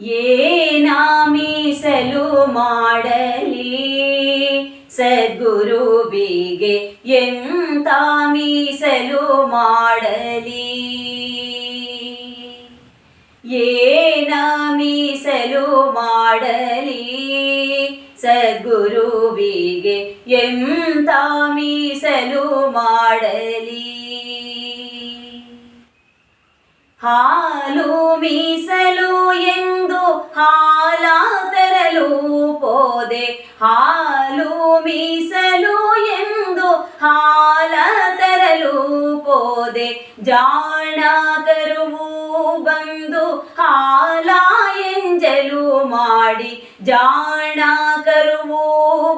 ಏನ ಮೀಸಲು ಮಾಡಲಿ ಸದ್ಗುರುವಿಗೆ ಎಂತ ಮೀಸಲು ಮಾಡಲಿ? ಏನ ಮೀಸಲು ಮಾಡಲಿ ಸದ್ಗುರುವಿಗೆ ಎಂತ ಮೀಸಲು ಮಾಡಲಿ? ಹಾಲು ಮೀಸಲು ಎಂದು ಹಾಲ ತರಲು ಪೋದೆ ಹಾಲು ಮೀಸಲು ಎಂದು ಹಾಲ ತರಲು ಪೋದೆ ಜಾಣ ಕರುವು ಬಂದು ಹಾಲ ಎಂಜಲು ಮಾಡಿ, ಜಾಣ ಕರುವು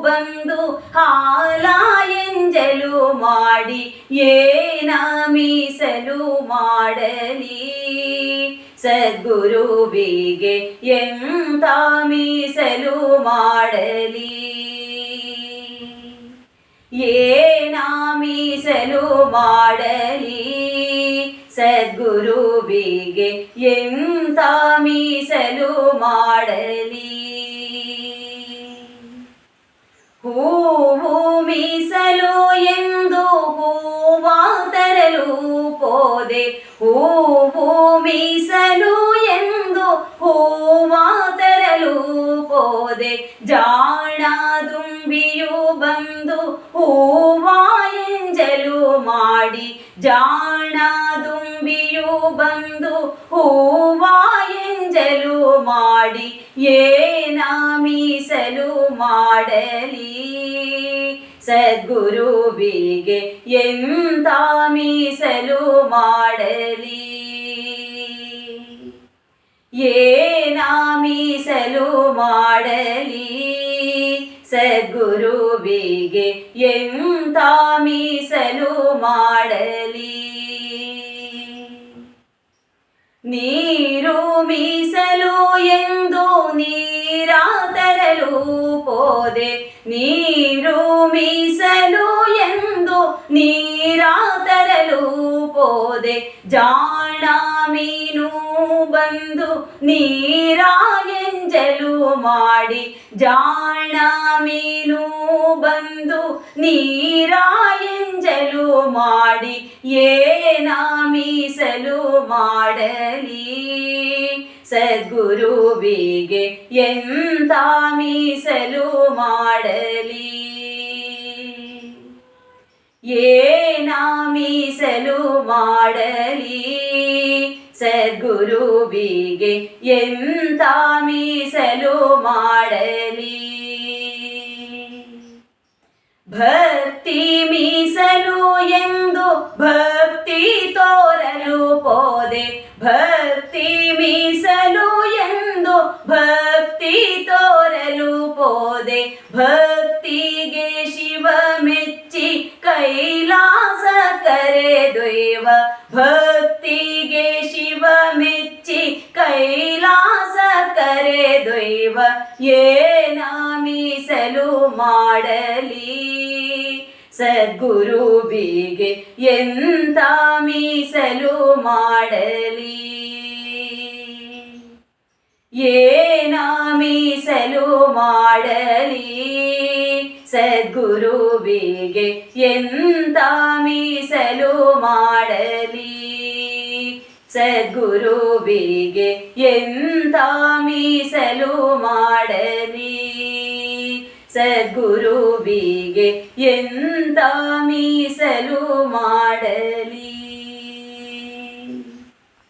ಬಂದು ಹಾಲ ಎಂಜಲು ಮಾಡಿ, ಏನ ಮೀಸಲು ಮಾಡಲಿ? ಸದ್ಗುರುವಿಗೆ ಎಂತ ಮೀಸಲು ಮಾಡಲಿ. ಏನ ಮೀಸಲು ಮಾಡಲಿ. ಸದ್ಗುರುವಿಗೆ ಎಂತ ಮೀಸಲು ಮಾಡಲಿ. ಪೋದೆ ಹೂವು ಮೀಸಲು ಎಂದು ಹೂವ ತರಲು ಹೋದೆ ಜಾಣ ದುಂಬಿಯು ಬಂದು ಹೋವಾಯಂಜಲು ಮಾಡಿ. ಜಾಣ ದುಂಬಿಯು ಬಂದು ಹೋವಾಯಂಜಲು ಮಾಡಿ. ಏನ ಮೀಸಲು ಮಾಡಲಿ? ಸದ್ಗುರುವಿಗೆ ಎಂತ ಮೀಸಲು ಮಾಡಲಿ. ಏನ ಮೀಸಲು ಮಾಡಲಿ. ಸದ್ಗುರುವಿಗೆ ಎಂತ ಮೀಸಲು ಮಾಡಲಿ. ನೀರು ಮೀಸಲು ಎಂದು ನೀರ ತರಲು ಪೋದೆ. ನೀರು ಮೀಸಲು ಎಂದು ನೀರ ತರಲು ಪೋದೆ. ಜಾಣ ಮೀನು ಬಂದು ನೀರ ಎಂಜಲು ಮಾಡಿ. ಜಾಣ ಮೀನು ಬಂದು ನೀರ ಮಾಡಿ ಏನ ಮೀಸಲು ಮಾಡಲಿ. ಸದ್ಗುರುವಿಗೆ ಎಂತ ಮೀಸಲು ಮಾಡಲಿ. ಏನ ಮೀಸಲು ಮಾಡಲಿ. ಸದ್ಗುರುವಿಗೆ ಎಂತ ಮೀಸಲು ಮಾಡಲಿ. ಭಕ್ತಿ ಮೀಸಲು ಎಂದು ಭಕ್ತಿ ತೋರಲು ಪೋದೆ. ಭಕ್ತಿ ಮೀಸಲು ಎಂದು ಭಕ್ತಿ ತೋರಲು ಪೋದೆ. ಭಕ್ತಿಗೆ ಶಿವ ಮೆಚ್ಚಿ ಕೈಲಾಸ ಕರೆದೊಯ್ವ ಭಕ್ತಿಗೆ ಶಿವ ಮೆಚ್ಚಿ ಕೈಲಾಸ ಕರೆದೊಯ್ವ ಏನ ಮೀಸಲು ಸದ್ಗುರು ಬೀಗೆ ಎಂತ ಮೀಸಲು ಮಾಡಲಿ. ಏನ ಮೀಸಲು ಮಾಡಲಿ. ಸದ್ಗುರು ಬೀಗೆ ಎಂತ ಮೀಸಲು ಮಾಡಲಿ. ಸದ್ಗುರು ಬೀಗೆ ಎಂತ ಮೀಸಲು ಮಾಡಲಿ. ಸದ್ಗುರುವಿಗೆ ಎಂತ ಮೀಸಲು ಮಾಡಲಿ?